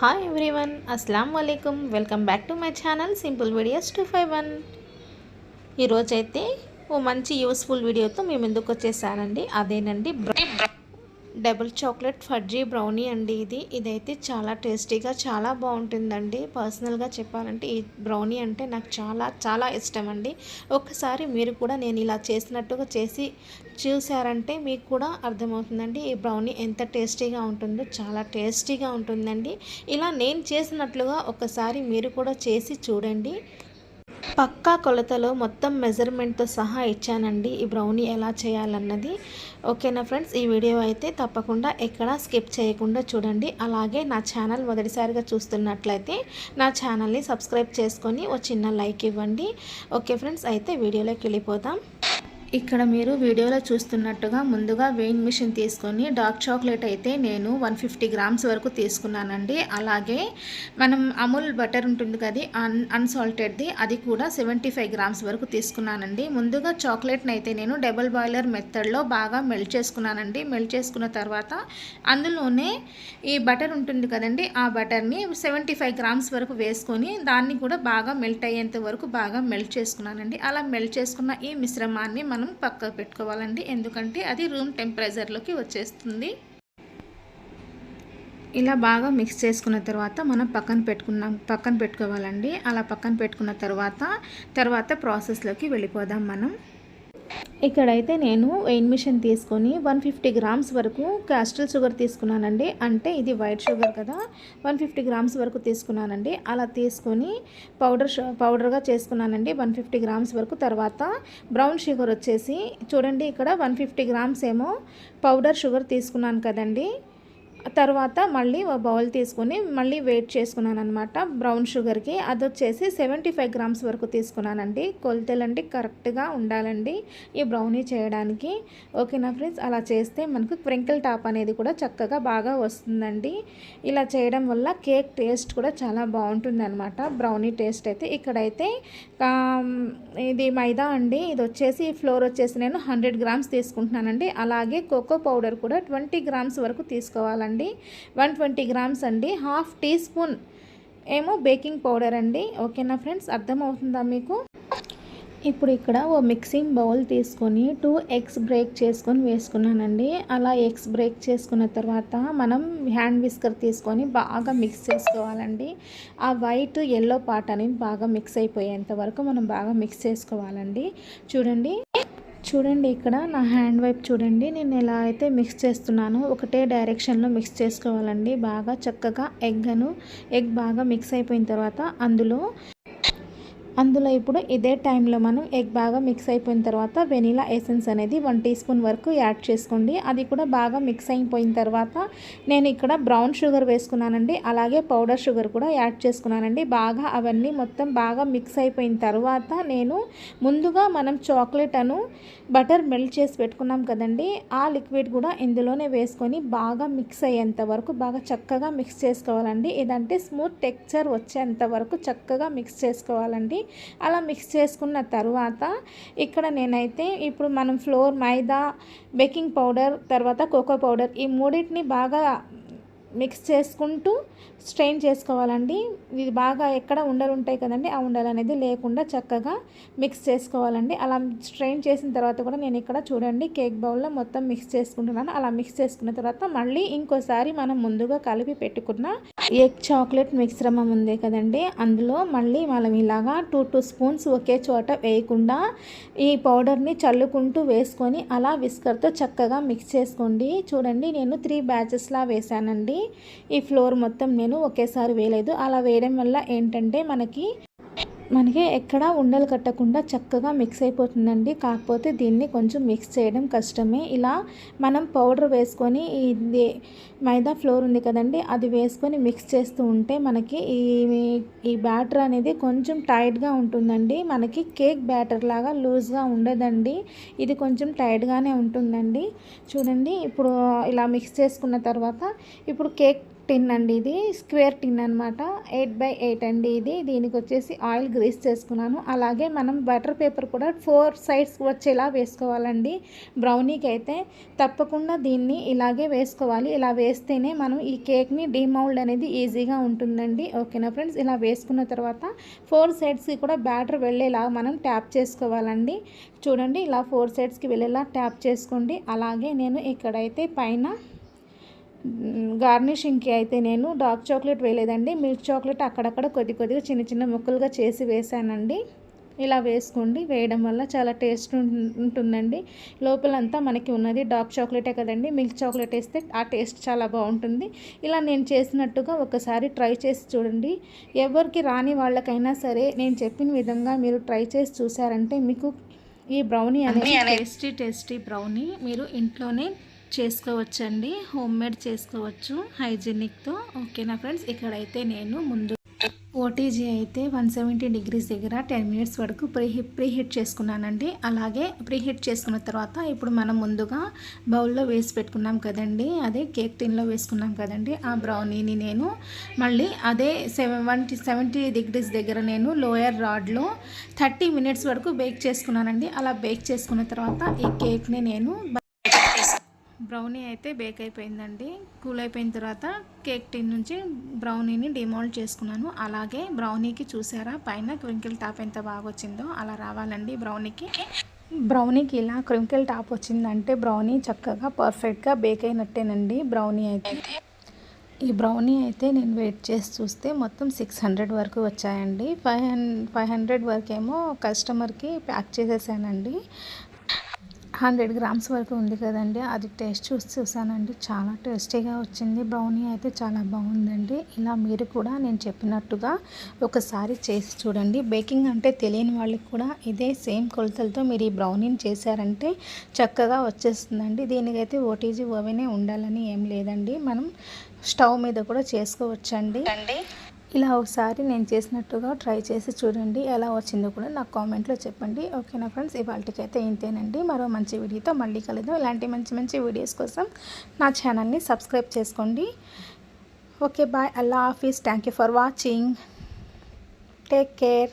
Hi everyone అస్సలం వాలేకుమ్ welcome back to my channel simple videos two five one ఈరోజైతే ఓ మంచి యూస్ఫుల్ వీడియోతో మేము ఎందుకు వచ్చేసానండి? అదేనండి డబుల్ చాక్లెట్ ఫడ్జీ బ్రౌనీ అండి ఇది. ఇదైతే చాలా టేస్టీగా చాలా బాగుంటుందండి. పర్సనల్గా చెప్పాలంటే ఈ బ్రౌనీ అంటే నాకు చాలా చాలా ఇష్టం అండి ఒక్కసారి మీరు కూడా నేను ఇలా చేసినట్టుగా చేసి చూసారంటే మీకు కూడా అర్థమవుతుందండి. ఈ బ్రౌనీ ఎంత టేస్టీగా ఉంటుందో చాలా టేస్టీగా ఉంటుందండి. ఇలా నేను చేసినట్లుగా ఒకసారి మీరు కూడా చేసి చూడండి. పక్కా కొలతలో మొత్తం మెజర్మెంట్తో సహా ఇచ్చానండి. ఈ బ్రౌనీ ఎలా చేయాలన్నది. ఓకేనా ఫ్రెండ్స్? ఈ వీడియో అయితే తప్పకుండా ఎక్కడా స్కిప్ చేయకుండా చూడండి. అలాగే నా ఛానల్ మొదటిసారిగా చూస్తున్నట్లయితే నా ఛానల్ని సబ్స్క్రైబ్ చేసుకొని ఓ చిన్న లైక్ ఇవ్వండి. Okay friends? అయితే వీడియోలోకి వెళ్ళిపోతాం ఇక్కడ మీరు వీడియోలో చూస్తున్నట్టుగా ముందుగా వెయిన్ మిషన్ తీసుకొని డార్క్ చాక్లెట్ అయితే నేను వన్ ఫిఫ్టీ గ్రామ్స్ వరకు తీసుకున్నానండి. అలాగే మనం అమూల్ బటర్ ఉంటుంది కదా అన్ అన్సాల్టెడ్ది అది కూడా సెవెంటీ ఫైవ్ గ్రామ్స్ వరకు తీసుకున్నానండి. ముందుగా చాక్లెట్ని అయితే నేను డబుల్ బాయిలర్ మెథడ్లో బాగా మెల్ట్ చేసుకున్నానండి. మెల్ట్ చేసుకున్న తర్వాత అందులోనే ఈ బటర్ ఉంటుంది కదండి ఆ బటర్ని సెవెంటీ ఫైవ్ గ్రామ్స్ వరకు వేసుకొని దాన్ని కూడా బాగా మెల్ట్ అయ్యేంత వరకు బాగా మెల్ట్ చేసుకున్నానండి. అలా మెల్ట్ చేసుకున్న ఈ మిశ్రమాన్ని మనం పక్కకు పెట్టుకోవాలండి. ఎందుకంటే అది రూమ్ టెంపరేచర్లోకి వచ్చేస్తుంది. ఇలా బాగా మిక్స్ చేసుకున్న తర్వాత మనం పక్కన పెట్టుకున్నాం పక్కన పెట్టుకోవాలండి. అలా పక్కన పెట్టుకున్న తర్వాత తర్వాత ప్రాసెస్లోకి వెళ్ళిపోదాం మనం. ఇక్కడైతే నేను వెయిన్ మిషన్ తీసుకొని వన్ ఫిఫ్టీ గ్రామ్స్ వరకు క్యాస్టల్ షుగర్ తీసుకున్నానండి. అంటే ఇది వైట్ షుగర్ కదా. వన్ ఫిఫ్టీ గ్రామ్స్ వరకు తీసుకున్నానండి. అలా తీసుకొని పౌడర్ పౌడర్గా చేసుకున్నానండి. వన్ ఫిఫ్టీ గ్రామ్స్ వరకు తర్వాత బ్రౌన్ షుగర్ వచ్చేసి చూడండి ఇక్కడ వన్ ఫిఫ్టీ గ్రామ్స్ ఏమో పౌడర్ షుగర్ తీసుకున్నాను కదండి. తర్వాత మళ్ళీ ఒక బౌల్ తీసుకుని మళ్ళీ వెయిట్ చేసుకున్నాను అనమాట బ్రౌన్ షుగర్కి అది వచ్చేసి సెవెంటీ ఫైవ్ గ్రామ్స్ వరకు తీసుకున్నానండి. కొలతలండి కరెక్ట్గా ఉండాలండి ఈ బ్రౌనీ చేయడానికి. ఓకేనా ఫ్రెండ్స్ అలా చేస్తే మనకు క్రింకిల్ టాప్ అనేది కూడా చక్కగా బాగా వస్తుందండి. ఇలా చేయడం వల్ల కేక్ టేస్ట్ కూడా చాలా బాగుంటుంది అనమాట బ్రౌనీ టేస్ట్ అయితే ఇక్కడైతే ఇది మైదా అండి. ఇది వచ్చేసి ఫ్లోర్ వచ్చేసి నేను హండ్రెడ్ గ్రామ్స్ తీసుకుంటున్నానండి. అలాగే కోకో పౌడర్ కూడా ట్వంటీ గ్రామ్స్ వరకు తీసుకోవాలండి. అండి. వన్ ట్వంటీ గ్రామ్స్ అండి. హాఫ్ టీ స్పూన్ ఏమో బేకింగ్ పౌడర్ అండి. ఓకేనా ఫ్రెండ్స్? అర్థమవుతుందా మీకు? ఇప్పుడు ఇక్కడ ఓ మిక్సింగ్ బౌల్ తీసుకొని టూ ఎగ్స్ బ్రేక్ చేసుకొని వేసుకున్నానండి. అలా ఎగ్స్ బ్రేక్ చేసుకున్న తర్వాత మనం హ్యాండ్ విస్కర్ తీసుకొని బాగా మిక్స్ చేసుకోవాలండి. ఆ వైట్ ఎల్లో పార్ట్ అనేది బాగా మిక్స్ అయిపోయేంత వరకు మనం బాగా మిక్స్ చేసుకోవాలండి. చూడండి. చూడండి ఇక్కడ నా హ్యాండ్ వైప్ చూడండి. నేను ఎలా అయితే మిక్స్ చేస్తున్నానో ఒకటే డైరెక్షన్లో మిక్స్ చేసుకోవాలండి. బాగా చక్కగా ఎగ్ను ఎగ్ బాగా మిక్స్ అయిపోయిన తర్వాత అందులో అందులో ఇప్పుడు ఇదే టైంలో మనం ఎగ్ బాగా మిక్స్ అయిపోయిన తర్వాత వెనీలా ఎసెన్స్ అనేది వన్ టీ స్పూన్ వరకు యాడ్ చేసుకోండి. అది కూడా బాగా మిక్స్ అయిపోయిన తర్వాత నేను ఇక్కడ బ్రౌన్ షుగర్ వేసుకున్నానండి. అలాగే పౌడర్ షుగర్ కూడా యాడ్ చేసుకున్నానండి. బాగా అవన్నీ మొత్తం బాగా మిక్స్ అయిపోయిన తర్వాత నేను ముందుగా మనం చాక్లెట్ అను బటర్ మెల్ట్ చేసి పెట్టుకున్నాం కదండి. ఆ లిక్విడ్ కూడా ఇందులోనే వేసుకొని బాగా మిక్స్ అయ్యేంత వరకు బాగా చక్కగా మిక్స్ చేసుకోవాలండి. ఇదంటే స్మూత్ టెక్చర్ వచ్చేంత వరకు చక్కగా మిక్స్ చేసుకోవాలండి. అలా మిక్స్ చేసుకున్న తర్వాత ఇక్కడ నేనైతే ఇప్పుడు మనం ఫ్లోర్ మైదా బేకింగ్ పౌడర్ తర్వాత కోకో పౌడర్ ఈ మూడింటిని బాగా మిక్స్ చేసుకుంటూ స్ట్రెయిన్ చేసుకోవాలండి. ఇది బాగా ఎక్కడ ఉండలు ఉంటాయి కదండి ఆ ఉండలు అనేది లేకుండా చక్కగా మిక్స్ చేసుకోవాలండి. అలా స్ట్రెయిన్ చేసిన తర్వాత కూడా నేను ఇక్కడ చూడండి కేక్ బౌల్లో మొత్తం మిక్స్ చేసుకుంటున్నాను. అలా మిక్స్ చేసుకున్న తర్వాత మళ్ళీ ఇంకోసారి మనం ముందుగా కలిపి పెట్టుకున్న ఎగ్ చాక్లెట్ మిశ్రమం ఉంది కదండి. అందులో మళ్ళీ మనం ఇలాగా టూ టూ స్పూన్స్ ఒకే చోట వేయకుండా ఈ పౌడర్ని చల్లుకుంటూ వేసుకొని అలా విస్కర్తో చక్కగా మిక్స్ చేసుకోండి. చూడండి నేను త్రీ బ్యాచెస్లా వేసానండి ఈ ఫ్లోర్ మొత్తం నేను ఒకేసారి వేయలేదు. అలా వేయడం వల్ల ఏంటంటే మనకి మనకి ఎక్కడ ఉండలు కట్టకుండా చక్కగా మిక్స్ అయిపోతుందండి. కాకపోతే దీన్ని కొంచెం మిక్స్ చేయడం కష్టమే. ఇలా మనం పౌడర్ వేసుకొని ఇది మైదా ఫ్లోర్ ఉంది కదండి అది వేసుకొని మిక్స్ చేస్తూ ఉంటే మనకి ఈ ఈ బ్యాటర్ అనేది కొంచెం టైట్గా ఉంటుందండి. మనకి కేక్ బ్యాటర్ లాగా లూజ్గా ఉండదండి. ఇది కొంచెం టైట్గానే ఉంటుందండి. చూడండి ఇప్పుడు ఇలా మిక్స్ చేసుకున్న తర్వాత ఇప్పుడు కేక్ టిన్ అండి ఇది స్క్వేర్ టిన్ అనమాట ఎయిట్ బై ఎయిట్ అండి ఇది. దీనికి వచ్చేసి ఆయిల్ గ్రీస్ చేసుకున్నాను. అలాగే మనం బటర్ పేపర్ కూడా ఫోర్ సైడ్స్ వచ్చేలా వేసుకోవాలండి. బ్రౌనీకి అయితే తప్పకుండా దీన్ని ఇలాగే వేసుకోవాలి. ఇలా వేస్తేనే మనం ఈ కేక్ని డీమౌల్డ్ అనేది ఈజీగా ఉంటుందండి. ఓకేనా ఫ్రెండ్స్? ఇలా వేసుకున్న తర్వాత ఫోర్ సైడ్స్కి కూడా బ్యాటర్ వెళ్ళేలా మనం ట్యాప్ చేసుకోవాలండి. చూడండి ఇలా ఫోర్ సైడ్స్కి వెళ్ళేలా ట్యాప్ చేసుకోండి. అలాగే నేను ఇక్కడైతే పైన గార్నిషింగ్కి అయితే నేను డార్క్ చాక్లెట్ వేయలేదండి. మిల్క్ చాక్లెట్ అక్కడక్కడ కొద్ది కొద్దిగా చిన్న చిన్న ముక్కలుగా చేసి వేసానండి ఇలా వేసుకోండి. వేయడం వల్ల చాలా టేస్ట్ ఉంటుందండి. లోపలంతా మనకి ఉన్నది డార్క్ చాక్లెటే కదండి. మిల్క్ చాక్లెట్ వేస్తే ఆ టేస్ట్ చాలా బాగుంటుంది. ఇలా నేను చేసినట్టుగా ఒకసారి ట్రై చేసి చూడండి. ఎవరికి రాని వాళ్ళకైనా సరే నేను చెప్పిన విధంగా మీరు ట్రై చేసి చూసారంటే మీకు ఈ బ్రౌనీ అనేది టేస్టీ టేస్టీ బ్రౌనీ మీరు ఇంట్లోనే చేసుకోవచ్చండి. హోమ్ మేడ్ చేసుకోవచ్చు హైజీనిక్తో. ఓకేనా ఫ్రెండ్స్? ఇక్కడైతే నేను ముందు ఓటీజీ అయితే వన్ సెవెంటీ డిగ్రీస్ దగ్గర టెన్ మినిట్స్ వరకు ప్రీ ప్రీ హీట్ చేసుకున్నానండి. అలాగే ప్రీ హీట్ చేసుకున్న తర్వాత ఇప్పుడు మనం ముందుగా బౌల్లో వేసి పెట్టుకున్నాం కదండి. అదే కేక్ టిన్లో వేసుకున్నాం కదండి. ఆ బ్రౌనీని నేను మళ్ళీ అదే సెవెన్ సెవెంటీ డిగ్రీస్ దగ్గర నేను లోయర్ రాడ్లో థర్టీ మినిట్స్ వరకు బేక్ చేసుకున్నానండి. అలా బేక్ చేసుకున్న తర్వాత ఈ కేక్ని నేను బ్రౌనీ అయితే బేక్ అయిపోయిందండి. కూల్ అయిపోయిన తర్వాత కేక్ టిన్ నుంచి బ్రౌనీని డిమోల్డ్ చేసుకున్నాను. అలాగే బ్రౌనీకి చూసారా? పైన క్వింకిల్ టాప్ ఎంత బాగా వచ్చిందో అలా రావాలండి బ్రౌనీకి. బ్రౌనీకి ఇలా క్రింకిల్ టాప్ వచ్చిందంటే బ్రౌనీ చక్కగా పర్ఫెక్ట్గా బేక్ అయినట్టేనండి బ్రౌనీ అయితే. ఈ బ్రౌనీ అయితే నేను వెయిట్ చేసి చూస్తే మొత్తం సిక్స్ హండ్రెడ్ వరకు వచ్చాయండి. ఫైవ్ ఫైవ్ హండ్రెడ్ వరకు ఏమో కస్టమర్కి ప్యాక్ చేసేసానండి. హండ్రెడ్ గ్రామ్స్ వరకు ఉంది కదండి. అది టేస్ట్ చూసి చూసానండి. చాలా టేస్టీగా వచ్చింది. బ్రౌనీ అయితే చాలా బాగుందండి. ఇలా మీరు కూడా నేను చెప్పినట్టుగా ఒకసారి చేసి చూడండి. బేకింగ్ అంటే తెలియని వాళ్ళకి కూడా ఇదే సేమ్ కొలతలతో మీరు ఈ బ్రౌనీని చేశారంటే చక్కగా వచ్చేస్తుందండి. దీనికైతే ఓటీజీ ఓవెనే ఉండాలని ఏం లేదండి. మనం స్టవ్ మీద కూడా చేసుకోవచ్చండి. ఇలా ఒకసారి నేను చేసినట్టుగా ట్రై చేసి చూడండి ఎలా వచ్చిందో కూడా నాకు కామెంట్లో చెప్పండి. ఓకేనా ఫ్రెండ్స్? ఇవాళకి అయితే ఇంతేనండి. మరో మంచి వీడియోతో మళ్ళీ కలుద్దాం. ఇలాంటి మంచి మంచి వీడియోస్ కోసం నా ఛానల్ని సబ్స్క్రైబ్ చేసుకోండి. Okay bye. Allah office thank you for watching. Take care.